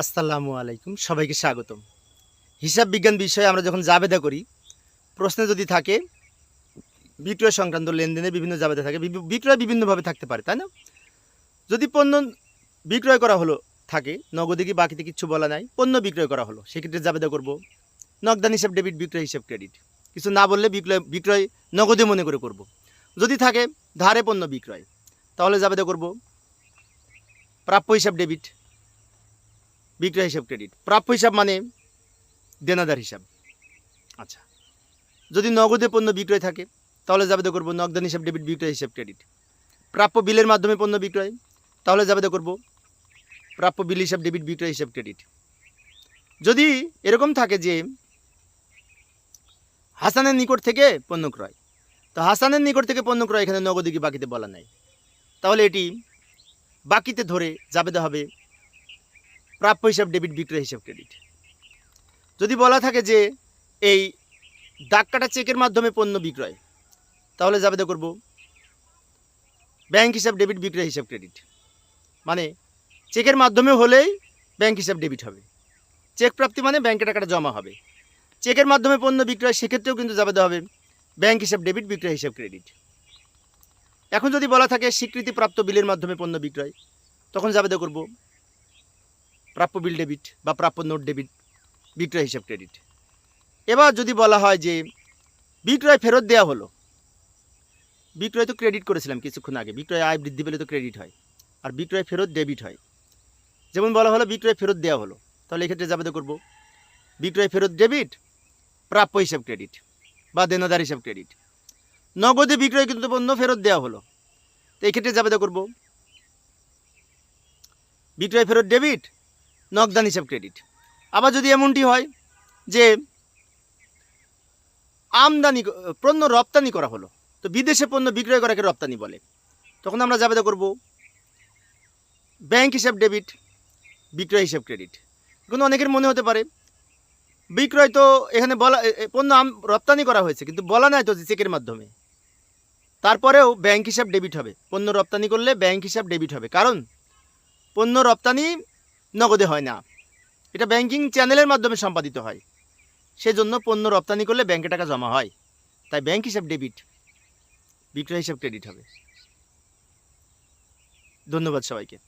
আসসালামু আলাইকুম, সবাইকে স্বাগতম। হিসাব বিজ্ঞান বিষয়ে আমরা যখন জাবেদা করি, প্রশ্নে যদি থাকে, বিক্রয় সংক্রান্ত লেনদেনে বিভিন্ন জাবেদা থাকে বিক্রয় বিভিন্নভাবে থাকতে পারে, তাই না? যদি পণ্য বিক্রয় করা হলো, থাকে, নগদে কি বাকিতে কিচ্ছু বলা নাই, পণ্য বিক্রয় করা হলো, সেক্ষেত্রে জাবেদা করব। নগদান হিসাব, ডেবিট, বিক্রয় হিসাব, ক্রেডিট। কিছু না বললে বিক্রয় বিক্রয় নগদে মনে করে করব। যদি থাকে, ধারে পণ্য বিক্রয়, তাহলে জাবেদা করব। প্রাপ্য হিসাব, ডেবিট বিক্রয় হিসাব ক্রেডিট প্রাপ্য হিসাব মানে দেনাদার হিসাব। আচ্ছা। যদি নগদে পণ্য বিক্রয় থাকে তাহলে জাবেদা করব নগদান হিসাব ডেবিট বিক্রয় হিসাব ক্রেডিট প্রাপ্য বিলের মাধ্যমে পণ্য বিক্রয় তাহলে জাবেদা করব প্রাপ্য বিল হিসাব ডেবিট বিক্রয় হিসাব ক্রেডিট যদি এরকম থাকে যে হাসানের নিকট থেকে পণ্য ক্রয় তো হাসানের নিকট থেকে পণ্য ক্রয় এখানে নগদে কি বাকিতে বলা নাই? তাহলে এটি বাকিতে ধরে জাবেদা হবে প্রাপ্য হিসাব ডেবিট বিক্রয় হিসাব ক্রেডিট যদি বলা থাকে যে এই দাগ কাটা চেকের মাধ্যমে পণ্য বিক্রয়, তাহলে জাবেদা করব ব্যাংক হিসাব ডেবিট বিক্রয় হিসাব ক্রেডিট মানে চেকের মাধ্যমে হলেই ব্যাংক হিসাব ডেবিট হবে। চেক প্রাপ্তি মানে ব্যাংকে টাকাটা জমা হবে। চেকের মাধ্যমে পণ্য বিক্রয়, সেক্ষেত্রেও কিন্তু জাবেদা হবে ব্যাংক হিসাব ডেবিট বিক্রয় হিসাব ক্রেডিট এখন যদি বলা থাকে স্বীকৃতিপ্রাপ্ত বিলের মাধ্যমে পণ্য বিক্রয়, তখন জাবেদা করব প্রাপ্য বিল ডেবিট বা প্রাপ্য নোট ডেবিট, বিক্রয় হিসাব ক্রেডিট। এবার যদি বলা হয় যে বিক্রয় ফেরত দেওয়া হলো, বিক্রয় তো ক্রেডিট করেছিলাম কিছুক্ষণ আগে, বিক্রয় আয় বৃদ্ধি পেলে তো ক্রেডিট হয়, আর বিক্রয় ফেরত ডেবিট হয়। যেমন বলা হলো বিক্রয় ফেরত দেওয়া হলো, তাহলে এক্ষেত্রে জাবেদা করব, বিক্রয় ফেরত ডেবিট, প্রাপ্য হিসাব ক্রেডিট বা দেনাদার হিসাব ক্রেডিট। নগদে বিক্রয় কিন্তু পণ্য ফেরত দেওয়া হলো, তো এক্ষেত্রে জাবেদা করব, বিক্রয় ফেরত ডেবিট নগদান হিসাব ক্রেডিট আবার যদি এমনটি হয় যে আমদানি, পণ্য রপ্তানি করা হলো, তো বিদেশে পণ্য বিক্রয় করাকে রপ্তানি বলে। তখন আমরা জাবেদা করব? ব্যাংক হিসাব ডেবিট বিক্রয় হিসাব ক্রেডিট কিন্তু অনেকের মনে হতে পারে, বিক্রয় তো এখানে বলা পণ্য আম- রপ্তানি করা হয়েছে, কিন্তু বলা নাই তো যে চেকের মাধ্যমে। তারপরেও ব্যাংক হিসাব ডেবিট হবে। পণ্য রপ্তানি করলে ব্যাংক হিসাব ডেবিট হবে। কারণ পণ্য রপ্তানি নগদে হয় না। এটা ব্যাংকিং চ্যানেলের মাধ্যমে সম্পাদিত হয়। সেজন্য পণ্য রপ্তানি করলে ব্যাংকে টাকা জমা হয়। তাই ব্যাংক হিসাব ডেবিট বিক্রয় হিসাব ক্রেডিট হবে। ধন্যবাদ সবাইকে।